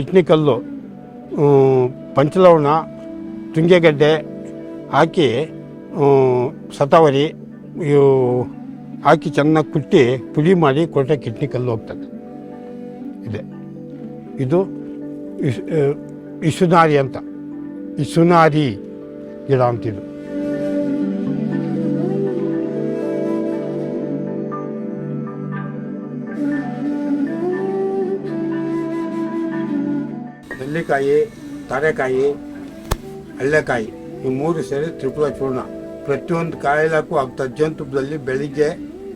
Kidney ಕಲ್ಲು ಹ್ಮ್, ಪಂಚಲವಣ ತುಂಗೆಗಡ್ಡೆ ಹಾಕಿ ಸತಾವರಿ ಇವು ಹಾಕಿ ಚೆನ್ನಾಗಿ ಕುಟ್ಟಿ ಪುಡಿ ಮಾಡಿ ಕೊಟ್ಟರೆ ಕಿಡ್ನಿ ಕಲ್ಲು ಹೋಗ್ತದೆ. ಇದೆ. ಇದು ಇಸುನಾರಿ ಅಂತ. ಇಸುನಾರಿ ಗಿಡ ಅಂತಿದು. ನೆಲ್ಲಿಕಾಯಿ ತಾರೆಕಾಯಿ ಹಳ್ಳೆಕಾಯಿ, ಈ ಮೂರು ಸೇರಿ ತ್ರಿಪುರ ಚೂರ್ಣ. ಪ್ರತಿಯೊಂದು ಕಾಯಿಲಕ್ಕೂ ಆಗ್ತದೆ ಜೇನುತುಪ್ಪದಲ್ಲಿ ಬೆಳಿಗ್ಗೆ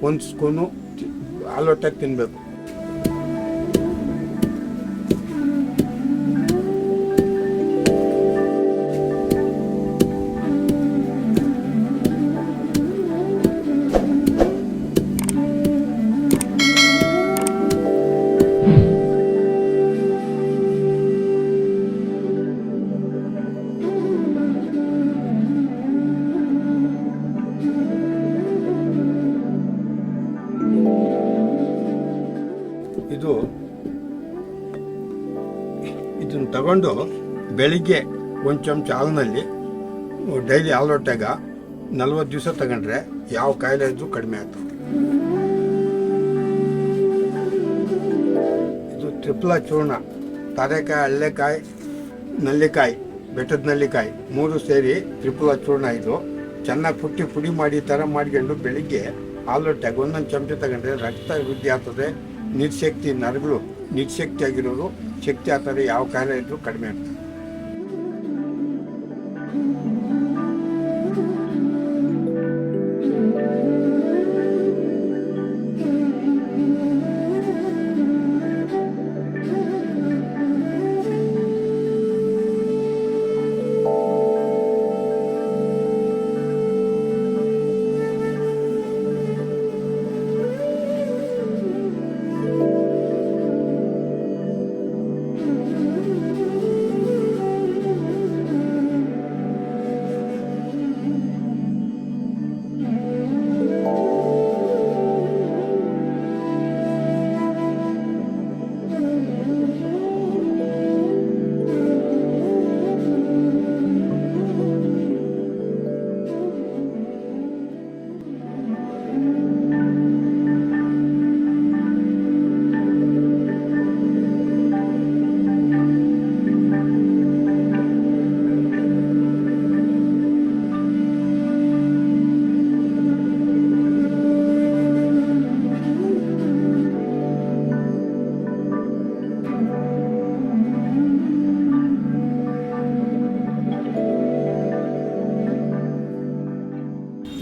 ಒಂದು ಸ್ಕೂನು ಹಾಲೊಟ್ಟೆ ತಿನ್ನಬೇಕು ತಗೊಂಡು ಬೆಳಿಗ್ಗೆ ಒಂದು ಚಮಚ ಹಾಲಿನಲ್ಲಿ ಡೈಲಿ ಹಾಲು ಹೊಟ್ಟೆಗ ನಲ್ವತ್ತು ದಿವಸ ತಗೊಂಡ್ರೆ ಯಾವ ಕಾಯಿಲೆ ಇದ್ರೂ ಕಡಿಮೆ ಆಗ್ತದೆ. ಇದು ತ್ರಿಪ್ಲ ಚೂರ್ಣ ತಾರೆಕಾಯಿ ಹಳ್ಳೆಕಾಯಿ, ನಲ್ಲಿಕಾಯಿ, ಬೆಟ್ಟದ ನಲ್ಲಿಕಾಯಿ, ಮೂರು ಸೇರಿ ತ್ರಿಪುಲ ಚೂರ್ಣ ಇದು. ಚೆನ್ನಾಗಿ ಪುಟ್ಟಿ ಪುಡಿ ಮಾಡಿ ಥರ ಮಾಡ್ಕೊಂಡು ಬೆಳಿಗ್ಗೆ ಹಾಲೊಟ್ಟೆಗೆ ಒಂದೊಂದು ಚಮಚ ತಗೊಂಡ್ರೆ ರಕ್ತ ವೃದ್ಧಿ ಆಗ್ತದೆ. ನಿರ್ಶಕ್ತಿ ನರಗಳು ನಿರ್ಶಕ್ತಿಯಾಗಿರೋದು ಶಕ್ತಿ ಶಕ್ತಿ ಥರ ಯಾವ ಕಾಯಿಲೆ ಇದ್ರೂ ಕಡಿಮೆ ಆಗ್ತದೆ.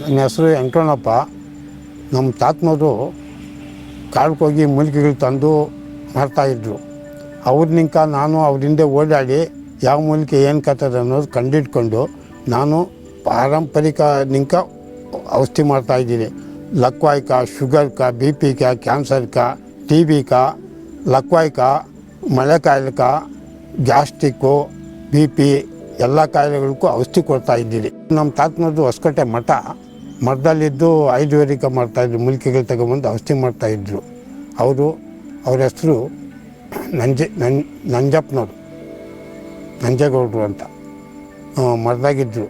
ನನ್ನ ಹೆಸರು ವೆಂಕಟಣ್ಣಪ್ಪ. ನಮ್ಮ ತಾತನವರು ಕಾಡ್ಕೋಗಿ ಮೂಲಿಕೆಗಳು ತಂದು ಮಾಡ್ತಾಯಿದ್ರು ಅವ್ರನಿಂಕ ನಾನು ಅವ್ರ ಹಿಂದೆ ಓಡಾಡಿ ಯಾವ ಮೂಲಿಕೆ ಏನು ಕತ್ತದ ಅನ್ನೋದು ಕಂಡಿಟ್ಕೊಂಡು ನಾನು ಪಾರಂಪರಿಕ ನಿಂಕ ಔಷಧಿ ಮಾಡ್ತಾಯಿದ್ದೀನಿ ಲಕ್ವಾಯ್ಕ, ಶುಗರ್ಕ, ಬಿ ಪಿ ಕ, ಕ್ಯಾನ್ಸರ್ಕ, ಟಿ ಬಿಕ ಲಕ್ವಾಯ್ಕ ಮಳೆ ಕಾಯಿಲೆಕ ಗ್ಯಾಸ್ಟಿಕ್ಕು ಬಿ ಪಿ ಎಲ್ಲ ಕಾಯಿಲೆಗಳಿಗೂ ಔಷಧಿ ಕೊಡ್ತಾ ಇದ್ದೀರಿ ನಮ್ಮ ತಾತನದ್ದು ಹೊಸಕಟ್ಟೆ ಮಠ ಮಠದಲ್ಲಿದ್ದು ಆಯುರ್ವೇದಿಕ ಮಾಡ್ತಾಯಿದ್ರು, ಮೂಲಿಕೆಗಳು ತಗೊಂಬಂದು ಔಷಧಿ ಮಾಡ್ತಾಯಿದ್ರು. ಅವರು, ಅವ್ರ ಹೆಸರು ನಂಜೆ, ನನ್, ನಂಜಪ್ಪನವರು, ನಂಜೇಗೌಡರು ಅಂತ. ಮರದಾಗಿದ್ದರು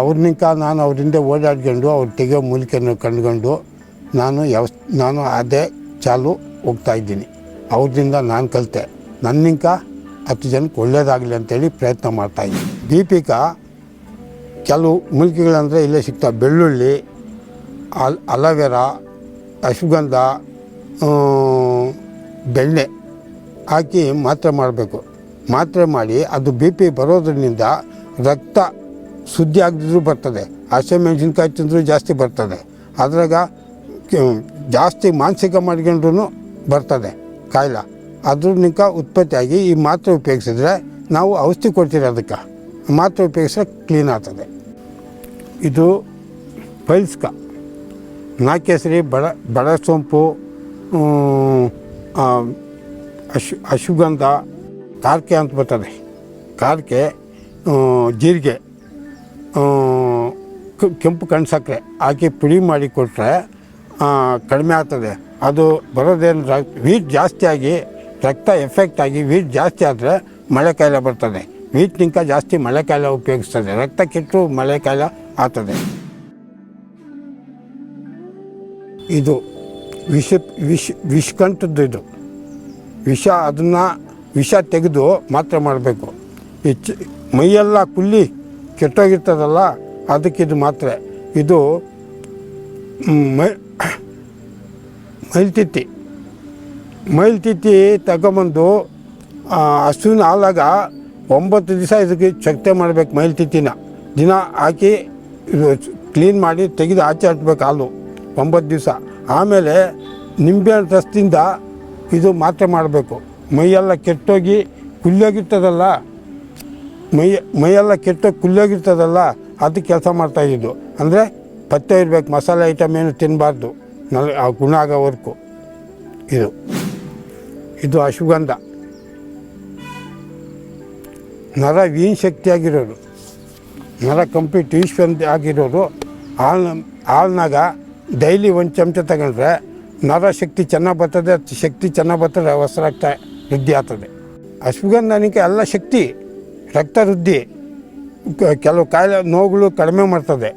ಅವ್ರನಿಂಕ ನಾನು ಅವ್ರಿಂದ ಓಡಾಡ್ಕೊಂಡು ಅವ್ರು ತೆಗೆಯೋ ಮೂಲಿಕೆಯನ್ನು ಕಂಡುಕೊಂಡು ನಾನು ಯಾವ ನಾನು ಅದೇ ಚಾಲು ಹೋಗ್ತಾಯಿದ್ದೀನಿ. ಅವ್ರದಿಂದ ನಾನು ಕಲಿತೆ. ನನ್ನಿಂದ ಹತ್ತು ಜನಕ್ಕೆ ಒಳ್ಳೇದಾಗಲಿ ಅಂತೇಳಿ ಪ್ರಯತ್ನ ಮಾಡ್ತಾಯಿದ್ದೀನಿ. ದೀಪಿಕ ಕೆಲವು ಮೂಲಿಕೆಗಳಂದರೆ ಇಲ್ಲೇ ಸಿಗ್ತವೆ. ಬೆಳ್ಳುಳ್ಳಿ, ಅಲ್, ಅಲವೆರಾ, ಅಶ್ವಗಂಧ ಬೆಣ್ಣೆ ಹಾಕಿ ಮಾತ್ರೆ ಮಾಡಬೇಕು. ಮಾತ್ರೆ ಮಾಡಿ ಅದು ಬಿ ಪಿ ಬರೋದ್ರಿಂದ ರಕ್ತ ಶುದ್ಧಿ ಆಗದಿದ್ರೂ ಬರ್ತದೆ. ಹಸಿಮೆಣಸಿನ್ಕಾಯಿ ತಿಂದರೂ ಜಾಸ್ತಿ ಬರ್ತದೆ. ಅದ್ರಾಗ ಜಾಸ್ತಿ ಮಾನಸಿಕ ಮಾಡ್ಕೊಂಡ್ರೂ ಬರ್ತದೆ ಕಾಯಿಲೆ. ಉತ್ಪತ್ತಿ ಉತ್ಪತ್ತಿಯಾಗಿ ಈ ಮಾತ್ರೆ ಉಪಯೋಗಿಸಿದ್ರೆ ನಾವು ಔಷಧಿ ಕೊಡ್ತೀರಿ ಅದಕ್ಕೆ. ಮಾತ್ರೆ ಉಪಯೋಗಿಸಿದ್ರೆ ಕ್ಲೀನ್ ಆಗ್ತದೆ. ಇದು ಪೈಲ್ಸ್ಕ ನಾಕೆಸರಿ ಬಡ ಬಡ ಸೊಂಪು ಅಶು ಅಶ್ವಗಂಧ ಕಾರ್ಕೆ ಅಂತ ಬರ್ತದೆ. ಕಾರ್ಕೆ ಜೀರಿಗೆ ಕೆಂಪು ಕಣ್ಣು ಸಕ್ಕರೆ ಹಾಕಿ ಪುಡಿ ಮಾಡಿ ಕೊಟ್ಟರೆ ಕಡಿಮೆ ಆಗ್ತದೆ. ಅದು ಬರೋದೇನು ವೀಟ್ ಜಾಸ್ತಿ ಆಗಿ ರಕ್ತ ಎಫೆಕ್ಟ್ ಆಗಿ ವೀಟ್ ಜಾಸ್ತಿ ಆದರೆ ಮಳೆ ಕಾಯಿಲೆ ಬರ್ತದೆ. ವೀಟ್ನಿಂಕ ಜಾಸ್ತಿ ಮಳೆ ಕಾಲ ಉಪಯೋಗಿಸ್ತದೆ. ರಕ್ತ ಕೆಟ್ಟು ಮಳೆಕಾಲ ಆಗ್ತದೆ. ಇದು ವಿಷ ವಿಷ ವಿಷ್ಕಂಠದ್ದು ಇದು. ವಿಷ ಅದನ್ನು ವಿಷ ತೆಗೆದು ಮಾತ್ರ ಮಾಡಬೇಕು. ಹೆಚ್ಚು ಮೈಯೆಲ್ಲ ಕುಲ್ಲಿ ಕೆಟ್ಟೋಗಿರ್ತದಲ್ಲ ಅದಕ್ಕಿದು ಮಾತ್ರೆ. ಇದು ಮೈ ಮೈಲ್ತಿತ್ತಿ ಮೈಲ್ತಿತ್ತಿ ತಗೊಂಬಂದು ಹಸುವಿನ ಹಾಲಾಗ ಒಂಬತ್ತು ದಿವಸ ಇದಕ್ಕೆ ಚಕ್ತೆ ಮಾಡಬೇಕು ಮೈಲ್ತಿತ್ತಿನ ದಿನ ಹಾಕಿ ಕ್ಲೀನ್ ಮಾಡಿ ತೆಗೆದು ಆಚೆ ಹಟ್ಬೇಕು ಹಾಲು, ಒಂಬತ್ತು ದಿವಸ. ಆಮೇಲೆ ನಿಂಬೆಹಣ್ಣು ರಸದಿಂದ ಇದು ಮಾತ್ರೆ ಮಾಡಬೇಕು. ಮೈಯೆಲ್ಲ ಕೆಟ್ಟೋಗಿ ಕುಲ್ಲೋಗಿರ್ತದಲ್ಲ ಮೈ, ಮೈಯೆಲ್ಲ ಕೆಟ್ಟೋಗಿ ಕುಲ್ಲೋಗಿರ್ತದಲ್ಲ ಅದು ಕೆಲಸ ಮಾಡ್ತಾಯಿದ್ದು ಅಂದರೆ ಪತ್ತೆ ಇರಬೇಕು, ಮಸಾಲೆ ಐಟಮ್ ಏನು ತಿನ್ನಬಾರ್ದು ಆ ಗುಣ ಆಗೋವರೆಗೂ ಇದು. ಇದು ಅಶ್ವಗಂಧ. ನರ ವೀನ್ ಶಕ್ತಿ ಆಗಿರೋರು ನರ ಕಂಪ್ಲೀಟ್ ಈಶ್ವಂತ ಆಗಿರೋರು ಹಾಲು ಹಾಲ್ನಾಗ ಡೈಲಿ ಒಂದು ಚಮಚ ತಗೊಂಡ್ರೆ ನರ ಶಕ್ತಿ ಚೆನ್ನಾಗಿ ಬರ್ತದೆ, ಶಕ್ತಿ ಚೆನ್ನಾಗಿ ಬರ್ತದೆ ಹೊಸ ರಕ್ತ ವೃದ್ಧಿ ಆಗ್ತದೆ ಅಶ್ವಗಂಧನಿಗೆ ಎಲ್ಲ ಶಕ್ತಿ ರಕ್ತ ವೃದ್ಧಿ ಕೆಲವು ಕಾಯಿಲೆ, ನೋವುಗಳು ಕಡಿಮೆ ಮಾಡ್ತದೆ.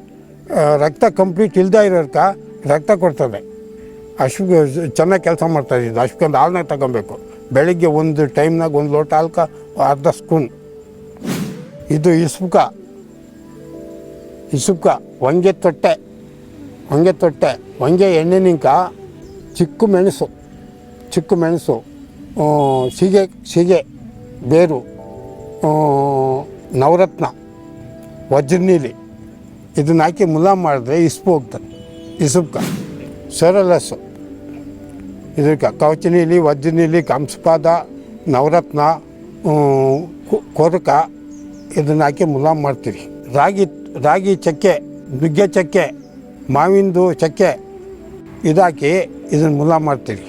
ರಕ್ತ ಕಂಪ್ಲೀಟ್ ಇಲ್ದೇ ಇರೋರ್ಕ ರಕ್ತ ಕೊಡ್ತದೆ. ಅಶ್ವ, ಚೆನ್ನಾಗಿ ಕೆಲಸ ಮಾಡ್ತದೆ ಇದು ಅಶ್ವಗಂಧ ಹಾಲ್ನಾಗ ತಗೊಬೇಕು. ಬೆಳಿಗ್ಗೆ ಒಂದು ಟೈಮ್ನಾಗ ಒಂದು ಲೋಟ ಹಾಲ್ಕ ಅರ್ಧ ಸ್ಪೂನ್ ಇದು ಇಸುಕ ಇಸುಕ ಹೊಂಗೆ ತೊಟ್ಟೆ. ಹೊಂಗೆ ತೊಟ್ಟೆ. ಹೊಂಗೆ ಎಣ್ಣೆನಿಂಕ ಚಿಕ್ಕ ಮೆಣಸು. ಚಿಕ್ಕ ಮೆಣಸು. ಸೀಗೆ ಸೀಗೆ, ಬೇರು ನವರತ್ನ, ವಜ್ರನೀಲಿ. ಇದನ್ನ ಹಾಕಿ ಮುಲಾಮ್ ಮಾಡಿದ್ರೆ ಇಸ್ಪು ಹೋಗ್ತಾರೆ ಇಸುಪ್ಕ ಸೆರಲಸ್ಸು ಇದಕ್ಕೆ ಕವಚನೀಲಿ, ವಜ್ರನೀಲಿ, ಕಂಸಪಾದ, ನವರತ್ನ ಕೊರಕ ಇದನ್ನ ಹಾಕಿ ಮುಲಾಮ್ ಮಾಡ್ತೀರಿ. ರಾಗಿ ರಾಗಿ ಚಕ್ಕೆ, ನುಗ್ಗೆ ಚಕ್ಕೆ, ಮಾವಿಂದು ಚಕ್ಕೆ ಇದಾಕಿ ಇದನ್ನು ಮುಲಾಮ್ ಮಾಡ್ತೀರಿ.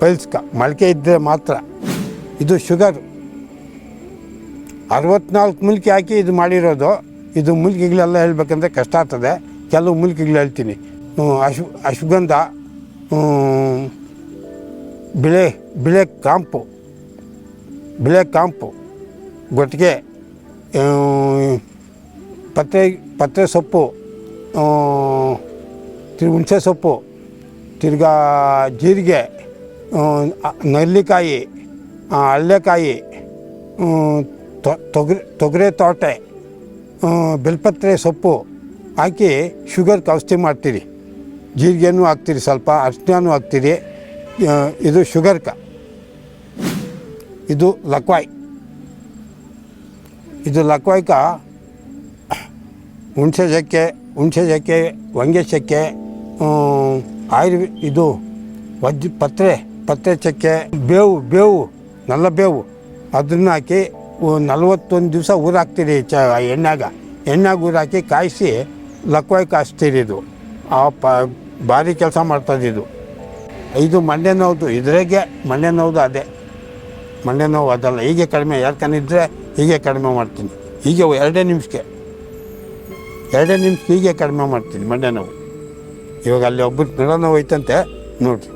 ಪೈಲ್ಸ್ಕ ಮೊಳಕೆ ಇದ್ದರೆ ಮಾತ್ರ ಇದು ಶುಗರ್. ಅರವತ್ನಾಲ್ಕು ಮುಲ್ಕಿ ಹಾಕಿ ಇದು ಮಾಡಿರೋದು, ಇದು ಮುಲ್ಕಿಗಳೆಲ್ಲ ಹೇಳ್ಬೇಕಂದ್ರೆ ಕಷ್ಟ ಆಗ್ತದೆ. ಕೆಲವು ಮುಲ್ಕಿಗಳು ಹೇಳ್ತೀನಿ. ಅಶ್, ಅಶ್ವಗಂಧ ಬಿಳೆ ಬಿಳೆ ಕಾಂಪು ಬಿಳೆ ಕಾಂಪು ಗೊಟ್ಟಿಗೆ ಪತ್ರೆ ಪತ್ರೆ ಸೊಪ್ಪು ತಿರ್ಗಿ ಹುಣಸೆ ಸೊಪ್ಪು, ತಿರ್ಗಾ ಜೀರಿಗೆ ನೆಲ್ಲಿಕಾಯಿ ಹಳ್ಳೆಕಾಯಿ ತೊಗರಿ, ತೊಗರೆ ತೋಟೆ ಬೆಲ್ಪತ್ರೆ ಸೊಪ್ಪು ಹಾಕಿ ಶುಗರ್ಗೆ ಔಷಧಿ ಮಾಡ್ತೀರಿ. ಜೀರಿಗೆನೂ ಹಾಕ್ತೀರಿ ಸ್ವಲ್ಪ ಅರ್ಶಿನೂ ಹಾಕ್ತೀರಿ. ಇದು ಶುಗರ್ಕ. ಇದು ಲಕ್ವಾಯ್. ಇದು ಲಕ್ವಾಯ್ಕ ಹುಣಸೆ ಚಕ್ಕೆ ಹುಣಸೆ ಚಕ್ಕೆ ವಂಗೆ ಚಕ್ಕೆ ಆಯುರ್ವೆ ಇದು ವಜ್ ಪತ್ರೆ ಪತ್ರೆ ಚಕ್ಕೆ, ಬೇವು ಬೇವು, ನಲ್ಲ ಬೇವು. ಅದನ್ನು ಹಾಕಿ ನಲ್ವತ್ತೊಂದು ದಿವಸ ಊರಾಕ್ತೀರಿ ಚ ಎಣ್ಣೆಗ ಎಣ್ಣೆಗೆ ಊರಾಕಿ ಕಾಯಿಸಿ ಲಕ್ವಾಯ್ಕ ಕಾಯಿಸ್ತೀರಿ ಇದು. ಆ ಪ ಭಾರಿ ಕೆಲಸ ಮಾಡ್ತದೆ ಇದು. ಮಂಡ್ಯ ನೋವುದು ಇದ್ರಾಗೆ ಮಂಡ್ಯ ನೋವುದು ಅದೇ. ಮಂಡ್ಯ ನೋವು ಅದಲ್ಲ ಹೀಗೆ ಕಡಿಮೆ ಯಾಕಂದಿದ್ರೆ ಹೀಗೆ ಕಡಿಮೆ ಮಾಡ್ತೀನಿ. ಹೀಗೆ ಎರಡೇ ನಿಮಿಷಕ್ಕೆ ಎರಡೇ ನಿಮಿಷಕ್ಕೆ ಹೀಗೆ ಕಡಿಮೆ ಮಾಡ್ತೀನಿ ಮಂಡೆ ನೋವು. ಇವಾಗ ಅಲ್ಲಿ ಒಬ್ಬರು ನರ ನೋವು ಐತಂತೆ, ನೋಡಿರಿ.